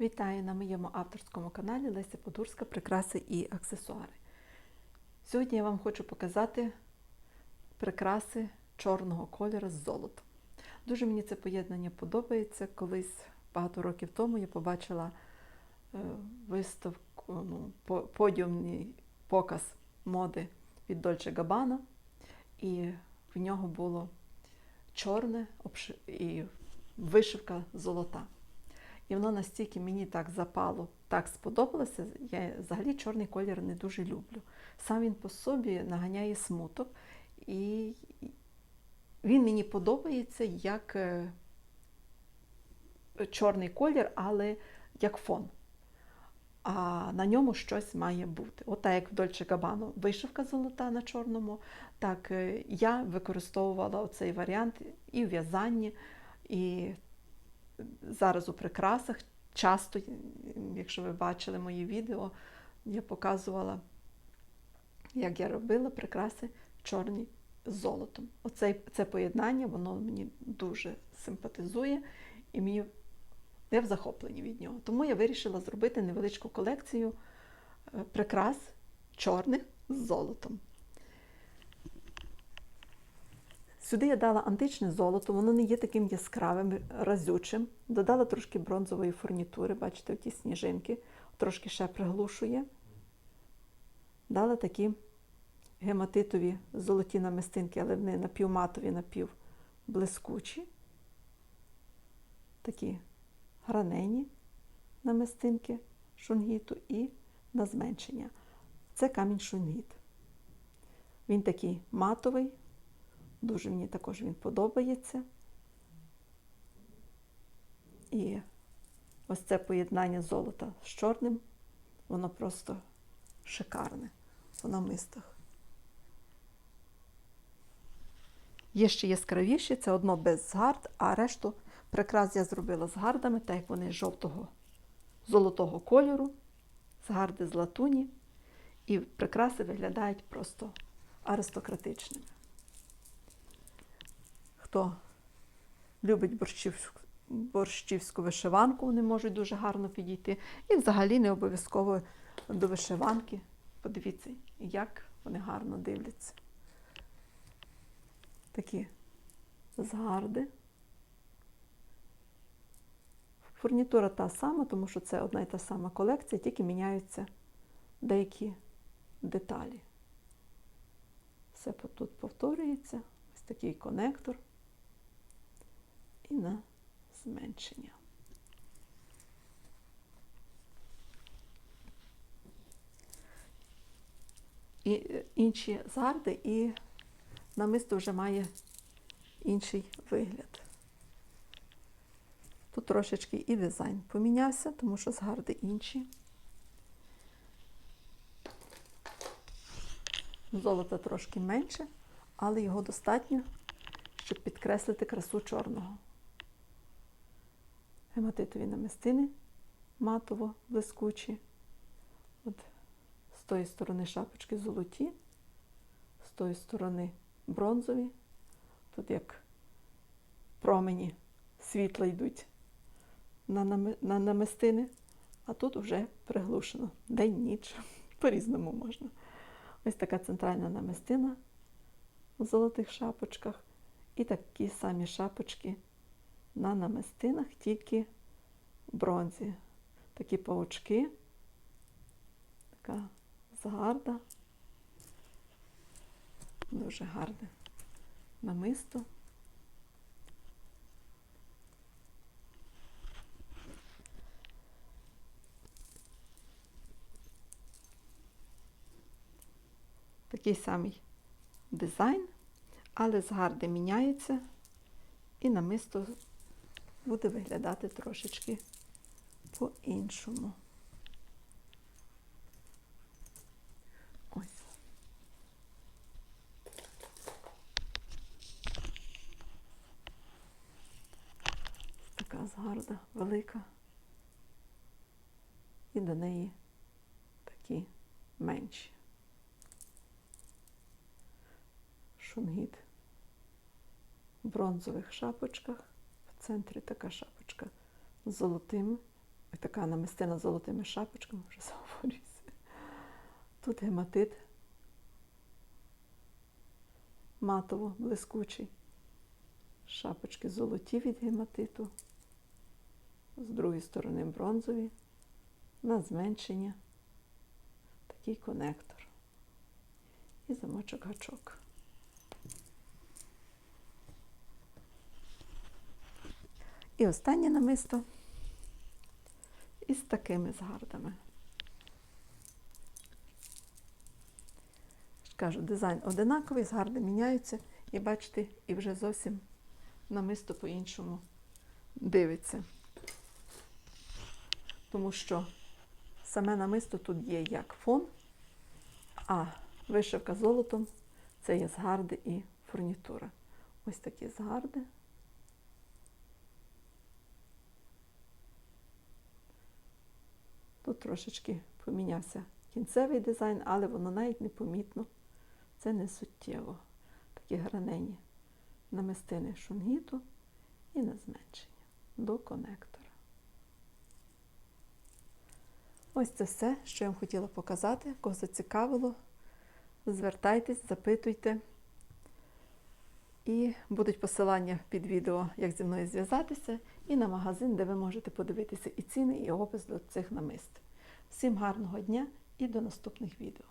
Вітаю на моєму авторському каналі Леся Подурська Прикраси і аксесуари. Сьогодні я вам хочу показати прикраси чорного кольору з золотом. Дуже мені це поєднання подобається. Колись багато років тому я побачила е, виставку, ну, подіумний показ моди від Dolce Gabbana, і в нього було чорне і вишивка золота. І воно настільки мені так запало, так сподобалося. Я взагалі чорний колір не дуже люблю. Сам він по собі наганяє смуток, і він мені подобається як е, чорний колір, але як фон. А на ньому щось має бути. От так як в Дольче Габану вишивка золота на чорному, так е, я використовувала цей варіант і в в'язанні, і зараз у прикрасах. Часто, якщо ви бачили мої відео, я показувала, як я робила прикраси чорні з золотом. Оце це поєднання, воно мені дуже симпатизує і мені я в захопленні від нього. Тому я вирішила зробити невеличку колекцію е, прикрас чорних з золотом. Сюди я дала античне золото, воно не є таким яскравим, разючим. Додала трошки бронзової фурнітури, бачите, ті сніжинки, трошки ще приглушує. Дала такі гематитові золоті намистинки, але вони напівматові, напівблискучі. Такі гранені намистинки шунгіту і на зменшення. Це камінь шунгіт. Він такий матовий, Дуже мені також він подобається. І ось це поєднання золота з чорним, воно просто шикарне по намистах. Є ще яскравіші, це одно без згард, а решту прикрас я зробила з гардами, так як вони жовтого, золотого кольору, згарди з латуні. І прикраси виглядають просто аристократичними. Хто любить борщівську, борщівську вишиванку, вони можуть дуже гарно підійти. І взагалі не обов'язково до вишиванки. Подивіться, як вони гарно дивляться. Такі згарди. Фурнітура та сама, тому що це одна і та сама колекція, тільки міняються деякі деталі. Все тут повторюється. Ось такий конектор і на зменшення. І е, інші згарди, і намисто вже має інший вигляд. Тут трошечки і дизайн помінявся, тому що згарди інші. Золота трошки менше, але його достатньо, щоб підкреслити красу чорного. Гематитові намистини матово блискучі. От з тої сторони шапочки золоті, з тої сторони бронзові. Тут як промені світла йдуть на, нами- на намистини, а тут вже приглушено. День-ніч. По-різному можна. Ось така центральна намистина в золотих шапочках. І такі самі шапочки на намистинах, тільки бронзі. Такі паучки, така згарда. Дуже гарне намисто. Такий самий дизайн, але згарди міняються і намисто буде виглядати трошечки по-іншому. Ось. Така згарда велика. І до неї такі менші. Шунгіт в бронзових шапочках. В центрі така шапочка з золотими така намистина з золотими шапочками, вже заговорюся. Тут гематит матово блискучий. Шапочки золоті від гематиту. З другої сторони бронзові. На зменшення. Такий конектор. І замочок гачок. І останнє намисто із такими згардами. Кажу, дизайн одинаковий, згарди міняються, і бачите, і вже зовсім намисто по-іншому дивиться. Тому що саме намисто тут є як фон, а вишивка золотом це є згарди і фурнітура. Ось такі згарди. Тут трошечки помінявся кінцевий дизайн, але воно навіть непомітно. Це не суттєво. Такі гранені намистини шунгіту і на зменшення до конектора. Ось це все, що я вам хотіла показати. Кого зацікавило, звертайтесь, запитуйте. І будуть посилання під відео, як зі мною зв'язатися, і на магазин, де ви можете подивитися і ціни, і опис до цих намист. Всім гарного дня і до наступних відео.